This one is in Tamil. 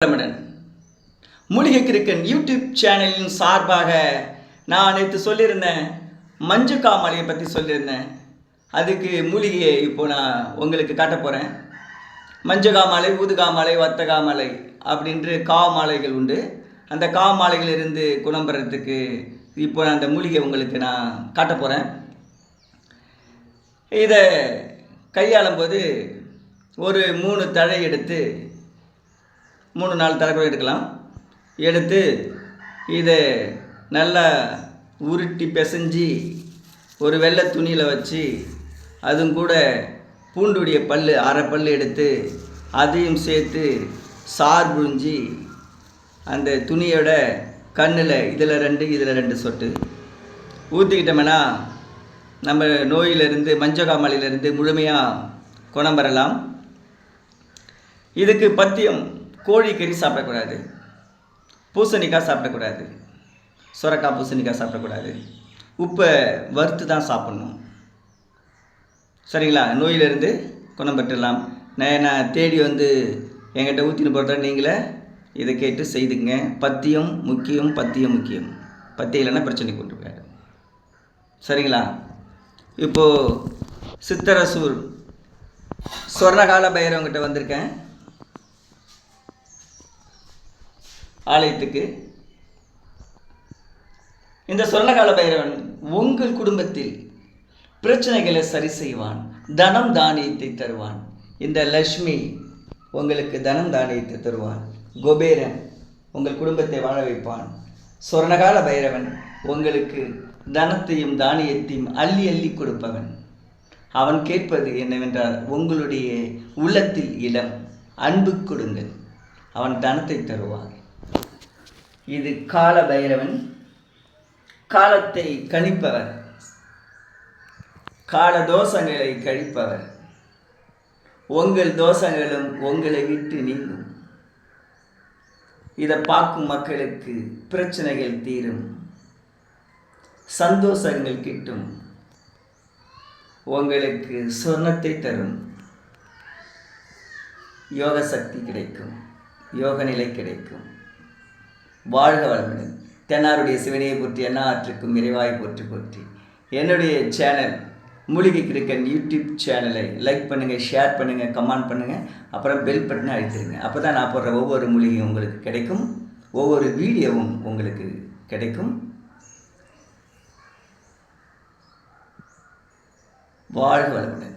தமிழன். மூலிகை கிரிக்கன் யூடியூப் சேனலின் சார்பாக நான் நேற்று சொல்லியிருந்தேன் மஞ்சு காமாலையை பற்றி சொல்லியிருந்தேன் அதுக்கு மூலிகையை இப்போ நான் உங்களுக்கு காட்ட போகிறேன் மஞ்சு காமாலை ஊதுகா காமாலை வத்தகா காமாலை அப்படின்று காமாலைகள் உண்டு. அந்த காமாலைகளிலிருந்து குணம் பெறத்துக்கு இப்போ நான் அந்த மூலிகை உங்களுக்கு நான் காட்ட போகிறேன் இதை கையாளும் போது ஒரு மூணு தழை எடுத்து மூணு நாலு தலைக்குறை எடுக்கலாம். எடுத்து இதை நல்லா உருட்டி பிசைஞ்சு ஒரு வெள்ளை துணியில் வச்சு அதுவும் கூட பூண்டுடைய பல் அரை பல் எடுத்து அதையும் சேர்த்து சார் புழிஞ்சி அந்த துணியோட கண்ணில் இதில் ரெண்டு இதில் ரெண்டு சொட்டு. ஊற்றிக்கிட்டோம்னா நம்ம நோயிலிருந்து மஞ்சகாமலையிலிருந்து முழுமையாக குணம் பெறலாம். இதுக்கு பத்தியம் கோழிக்கறி சாப்பிடக்கூடாது. பூசணிக்காய் சாப்பிடக்கூடாது. சுரக்காய் பூசணிக்காய் சாப்பிடக்கூடாது. உப்பை வறுத்து தான் சாப்பிட்ணும். சரிங்களா? நோயிலிருந்து குணம் பெற்றுடலாம் நான் நான் தேடி வந்து என்கிட்ட ஊற்றின்னு போகிறத நீங்களே இதை கேட்டு செய்துங்க பத்தியம் முக்கியம் பத்தியம் முக்கியம். பத்தியம் இல்லைன்னா பிரச்சனை கொண்டு போயிடும் சரிங்களா? இப்போது சித்தரசூர் ஸ்வர்ணகால பைரவங்கிட்ட வந்திருக்கேன். ஆலயத்துக்கு. இந்த சொர்ணகால பைரவன் உங்கள் குடும்பத்தில் பிரச்சனைகளை சரி செய்வான் தனம் தானியத்தை தருவான். இந்த லக்ஷ்மி உங்களுக்கு தனம் தானியத்தை தருவான். குபேரன் உங்கள் குடும்பத்தை வாழ வைப்பான். சொர்ணகால பைரவன் உங்களுக்கு தனத்தையும் தானியத்தையும் அள்ளி அள்ளி கொடுப்பவன். அவன் கேட்பது என்னவென்றால் உங்களுடைய உள்ளத்தில் இடம் அன்பு கொடுங்கள். அவன் தனத்தை தருவான். இது கால பைரவன் காலத்தை கணிப்பவர். கால தோஷங்களை கழிப்பவர். உங்கள் தோஷங்களும் உங்களை விட்டு நீங்கும். இதை பார்க்கும் மக்களுக்கு பிரச்சனைகள் தீரும். சந்தோஷங்கள் கிட்டும். உங்களுக்கு சொர்ணத்தை தரும். யோக சக்தி கிடைக்கும். யோக நிலை கிடைக்கும். வாழ்க வளமுடன். தென்னாருடைய சிவனையை போற்றி எண்ணாற்றுக்கும் இறைவாய் போற்றி போற்றி. என்னுடைய சேனல் மூலிகை கிரிக்கன் யூடியூப் சேனலை லைக் பண்ணுங்கள் ஷேர் பண்ணுங்கள் கமெண்ட் பண்ணுங்கள் அப்புறம் பெல் பட்டனை அழுத்திடுங்க. அப்போ தான் நான் போடுற ஒவ்வொரு மூலிகையும் உங்களுக்கு கிடைக்கும். ஒவ்வொரு வீடியோவும் உங்களுக்கு கிடைக்கும். வாழ்க வளமுடன்.